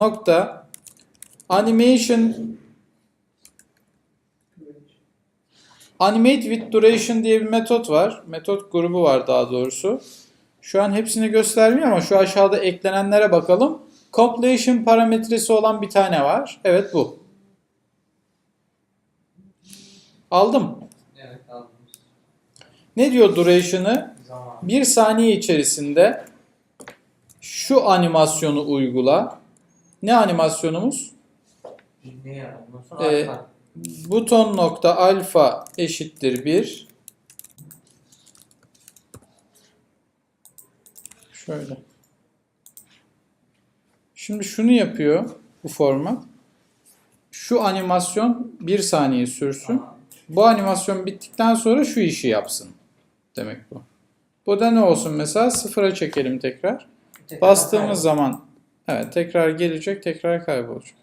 nokta animation animate with duration diye bir metot var. Metot grubu var daha doğrusu. Şu an hepsini göstermiyor ama şu aşağıda eklenenlere bakalım. Completion parametresi olan bir tane var. Evet bu. Aldım. Evet aldım. Ne diyor duration'ı? Bir saniye içerisinde şu animasyonu uygula. Ne animasyonumuz? Ne ya? Ee. Buton nokta alfa eşittir 1. Şöyle. Şimdi şunu yapıyor bu format. Şu animasyon 1 saniye sürsün. Bu animasyon bittikten sonra şu işi yapsın. Demek bu. Bu da ne olsun mesela? Sıfıra çekelim tekrar. Bastığımız zaman evet tekrar gelecek, tekrar kaybolacak.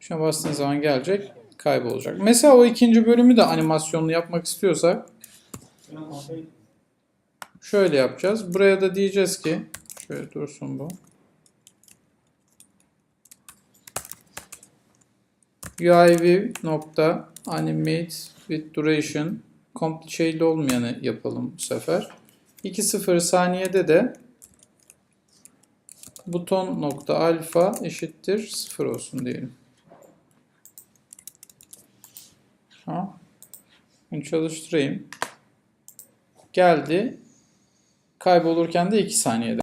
Şuna bastığınız zaman gelecek, kaybolacak. Mesela o ikinci bölümü de animasyonlu yapmak istiyorsak şöyle yapacağız. Buraya da diyeceğiz ki şöyle dursun bu. UIV nokta animate with duration komple şeyli olmayanı yapalım bu sefer. 2.0 saniyede de buton nokta alfa eşittir 0 olsun diyelim. Ha. Bunu çalıştırayım. Geldi. Kaybolurken de 2 saniyede.